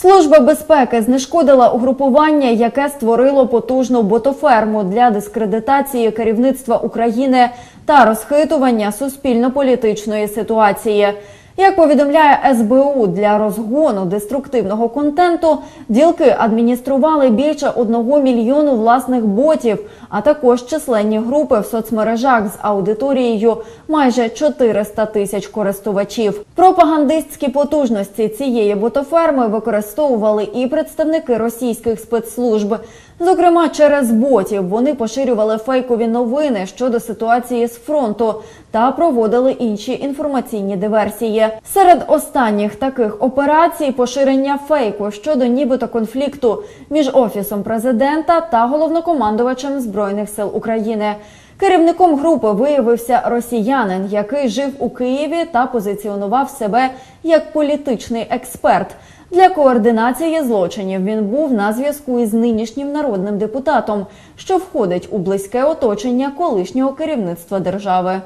Служба безпеки знешкодила угрупування, яке створило потужну ботоферму для дискредитації керівництва України та розхитування суспільно-політичної ситуації. Як повідомляє СБУ, для розгону деструктивного контенту ділки адміністрували більше одного мільйону власних ботів, а також численні групи в соцмережах з аудиторією майже 400 тисяч користувачів. Пропагандистські потужності цієї ботоферми використовували і представники російських спецслужб. Зокрема, через ботів вони поширювали фейкові новини щодо ситуації з фронту та проводили інші інформаційні диверсії. Серед останніх таких операцій поширення фейку щодо нібито конфлікту між офісом президента та головнокомандувачем збройних сил України. Керівником групи виявився росіянин, який жив у Києві та позиціонував себе як політичний експерт. Для координації злочинів він був на зв'язку із нинішнім народним депутатом, що входить у близьке оточення колишнього керівництва держави.